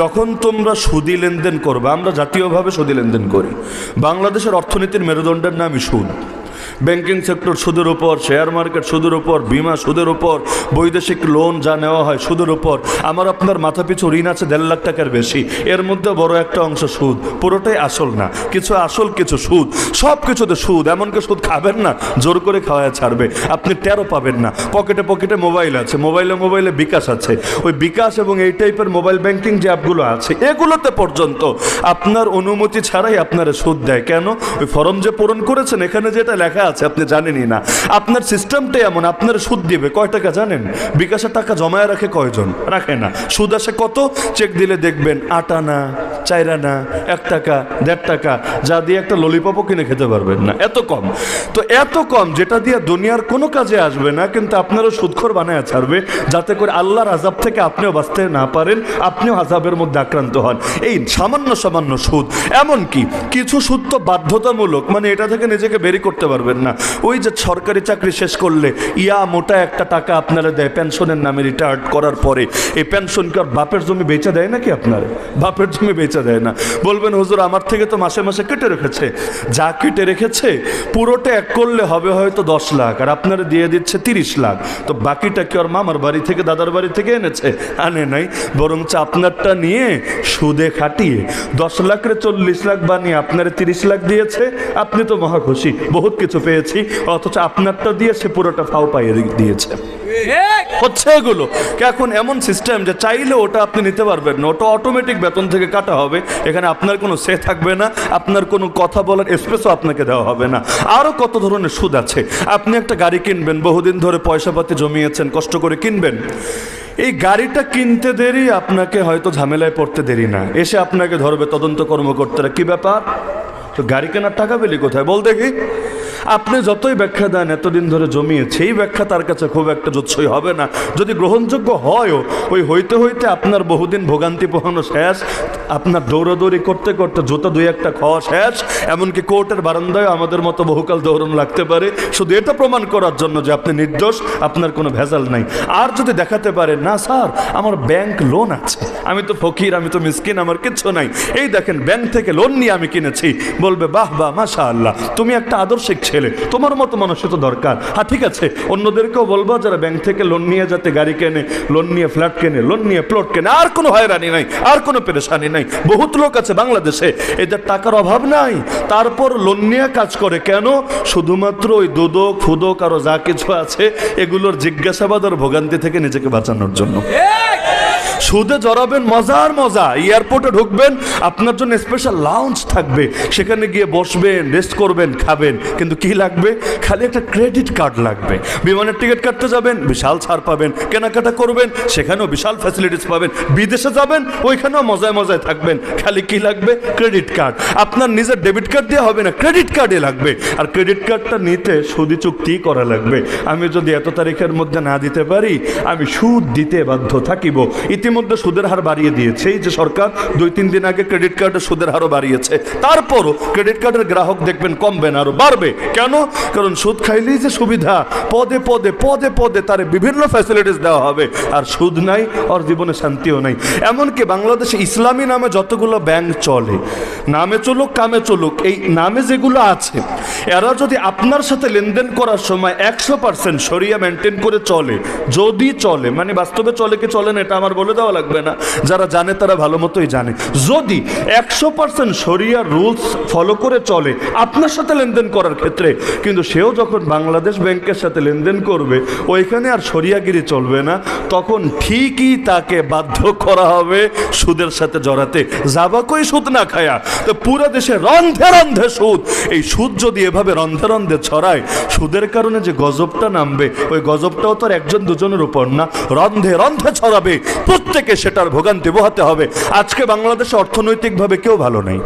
যখন তোমরা সুদি লেনদেন করবে, আমরা জাতীয়ভাবে সুদি লেনদেন করি। বাংলাদেশের অর্থনীতির মেরুদণ্ডের নামই সুদ। ব্যাংকিং সেক্টর সুদের উপর শেয়ার মার্কেট সুদের উপর, বিমা সুদের উপর, বৈদেশিক লোন যা নেওয়া হয় সুদের উপর। আমার আপনার মাথা পিছু ঋণ আছে দেড় লাখ টাকার বেশি। এর মধ্যে বড় একটা অংশ সুদ। পুরোটাই আসল না। কিছু আসল, কিছু সুদ। সব কিছুতে সুদ। এমনকি সুদ খাবেন না, জোর করে খাওয়া ছাড়বে। আপনি টেরো পাবেন না। পকেটে পকেটে মোবাইল আছে। মোবাইলে মোবাইলে বিকাশ আছে। ওই বিকাশ এবং এই টাইপের মোবাইল ব্যাংকিং যে অ্যাপগুলো আছে, এগুলোতে পর্যন্ত আপনার অনুমতি ছাড়াই আপনারা সুদ দেয়। কেন? ওই ফর্ম যে পূরণ করেছেন, এখানে যেটা লেখা আছে, আপনি জানেনই না। আপনার সিস্টেমটাই এমন, আপনার সুদ দিবে। কয় টাকা জানেন? বিকাশের টাকা জমায় রাখে কয়জন? রাখে না। সুদ আসে কত? চেক দিলে দেখবেন আট আনা, চার আনা, এক টাকা, দেড় টাকা। যা দিয়ে একটা ললিপপও কিনে খেতে পারবেন না। এত কম। তো এত কম, যেটা দিয়ে দুনিয়ার কোনো কাজে আসবে না, কিন্তু আপনারও সুদখোর বানায় ছাড়বে, যাতে করে আল্লাহর আজাব থেকে আপনিও বাঁচতে না পারেন, আপনিও আজাবের মধ্যে আক্রান্ত হন। এই সামান্য সামান্য সুদ। এমন কি কিছু সুদ তো বাধ্যতামূলক মানে এটা থেকে নিজেকে বেরি করতে পারবেন না। ওই যে সরকারি চাকরি শেষ করলে ইয়া মোটা একটা টাকা আপনারা দেয়, পেনশনের নামে রিটায়ার্ড করার পরে। এই পেনশন কি আর বাপের জমি বেচে দেয় নাকি আপনার? বাপের জমি বেচে দেয় না। বলবেন, হুজুর, আমার থেকে তো মাসে মাসে কেটে রেখেছে। যা কেটে রেখেছে, পুরোটা এক করলে হবে হয়তো দশ লাখ, আর আপনারা দিয়ে দিচ্ছে তিরিশ লাখ। তো বাকিটা কি ওর মামার বাড়ি থেকে, দাদার বাড়ি থেকে এনেছে? আনে নাই। বরঞ্চ আপনারটা নিয়ে সুদে খাটিয়ে দশ লাখের চল্লিশ লাখ বানিয়ে আপনার তিরিশ লাখ দিয়েছে। আপনি তো মহা খুশি। বহুত কিছু পেয়েছি, অথচ আপনারটা দিয়ে সে পুরোটা ফাও পাইয়ে দিয়েছে। হচ্ছে এগুলো। এখন এমন সিস্টেম যে চাইলে ওটা আপনি নিতে পারবেন না। ওটা অটোমেটিক বেতন থেকে কাটা হবে। এখানে আপনার কোনো সে থাকবে না, আপনার কোনো কথা বলার স্পেসও আপনাকে দেওয়া হবে না। আরও কত ধরনের সুদ আছে? আপনি একটা গাড়ি কিনবেন, বহুদিন ধরে পয়সাপাতি জমিয়েছেন, কষ্ট করে কিনবেন। এই গাড়িটা কিনতে দেরি, আপনাকে হয়তো ঝামেলায় পড়তে দেরি না। এসে আপনাকে ধরবে তদন্ত কর্মকর্তারা। কি ব্যাপার? তো গাড়ি কেনার টাকা পেলি কোথায়? বল দেখি। আপনি যতই ব্যাখ্যা দেন, এতদিন ধরে জমিয়েছে। এই ব্যাখ্যা তার কাছে খুব একটা জোৎসই হবে না। যদি গ্রহণযোগ্য হয়ও, ওই হইতে হইতে আপনার বহুদিন ভোগান্তি পোহানো শেষ, আপনার দৌড়াদৌড়ি করতে করতে জুতো দুই একটা খাওয়া শেষ, এমনকি কোর্টের বারান্দায় আমাদের মতো বহুকাল দৌড়ানো লাগতে পারে। শুধু এটা প্রমাণ করার জন্য যে আপনি নির্দোষ, আপনার কোনো ভেজাল নাই। আর যদি দেখাতে পারে, না স্যার, আমার ব্যাংক লোন আছে। আমি তো ফকির, আমি তো মিসকিন, আমার কিচ্ছু নাই। এই দেখেন, ব্যাংক থেকে লোন নিয়ে আমি কিনেছি। বলবে, বাহ বাহ মাশা আল্লাহ তুমি একটা আদর্শিক ছেলে। তোমার মতো মানুষের তো দরকার। হ্যাঁ ঠিক আছে। অন্যদেরকেও বলব, যারা ব্যাংক থেকে লোন নিয়ে যাতে গাড়ি কেনে লোন নিয়ে ফ্ল্যাট কেনে লোন নিয়ে প্লট কেনে, আর কোনো হয়রানি নাই, আর কোনো পেরেশানি নাই। বহুত লোক আছে বাংলাদেশে, এদের টাকার অভাব নাই। তারপর লোন নিয়ে কাজ করে কেন? শুধুমাত্র ওই দুদক, ফুদক, আরও যা কিছু আছে, এগুলোর জিজ্ঞাসাবাদ আর ভোগান্তি থেকে নিজেকে বাঁচানোর জন্য। সুদে জড়াবেন, মজার মজা। এয়ারপোর্টে ঢুকবেন, আপনার জন্য স্পেশাল লাউঞ্জ থাকবে। সেখানে গিয়ে বসবেন রেস্ট করবেন, খাবেন। কিন্তু কি লাগবে? খালি একটা ক্রেডিট কার্ড লাগবে। বিমানের টিকিট কাটতে যাবেন, বিশাল ছাড় পাবেন। কেনাকাটা করবেন, সেখানেও বিশাল ফ্যাসিলিটিস পাবেন। বিদেশে যাবেন, ওইখানেও মজায় মজায় থাকবেন। খালি কি লাগবে? ক্রেডিট কার্ড আপনার নিজের ডেবিট কার্ড দিয়ে হবে না ক্রেডিট কার্ডে লাগবে। আর ক্রেডিট কার্ডটা নিতে সুদি চুক্তি করা লাগবে। আমি যদি এত তারিখের মধ্যে না দিতে পারি, আমি সুদ দিতে বাধ্য থাকিব। ইতিমধ্যে সুদের হার বাড়িয়ে দিয়েছে। এই যে সরকার দুই, তিন দিন আগে ক্রেডিট কার্ডের সুদের হারও বাড়িয়েছে। তারপরও ক্রেডিট কার্ডের গ্রাহক দেখবেন কমবে না আরও বাড়বে। কেন? কারণ সুদ খাইলেই যে সুবিধা। পদে পদে পদে পদে তার বিভিন্ন ফ্যাসিলিটিস দেওয়া হবে। আর সুদ নাই, আর জীবনে শান্তিও নাই। এমনকি বাংলাদেশে ইসলামী নামে যতগুলো ব্যাংক চলে, নামে চলুক, কামে চলুক, এই নামে যেগুলো আছে এরা যদি আপনার সাথে লেনদেন করার সময় একশো পার্সেন্ট সরিয়া মেনটেন করে চলে, যদি চলে মানে বাস্তবে চলে কি চলে না, এটা আমার বলে দেওয়া লাগবে না। যারা জানে তারা ভালো মতোই জানে। যদি একশো পার্সেন্ট সরিয়া রুলস ফলো করে চলে, আপনার সাথে লেনদেন করার ক্ষেত্রে, কিন্তু সেও যখন বাংলাদেশ ব্যাংকের সাথে লেনদেন করবে, ওইখানে আর সরিয়াগিরি চলবে না, তখন ঠিকই তাকে বাধ্য করা হবে সুদের সাথে জড়াতে। যাবাকই সুদ না খায়া? তো পুরো দেশে রন্ধে রন্ধে সুদ। এই সুদ যদি এভাবে রন্ধে রন্ধে ছড়ায়, সুদের কারণে যে গজবটা নামবে, ওই গজবটাও তো আর একজন দুজনের উপর না। রন্ধে রন্ধে ছড়াবে, প্রত্যেকে সেটার ভোগান্তি বোহাতে হবে। আজকে বাংলাদেশে অর্থনৈতিকভাবে কেউ ভালো নেই।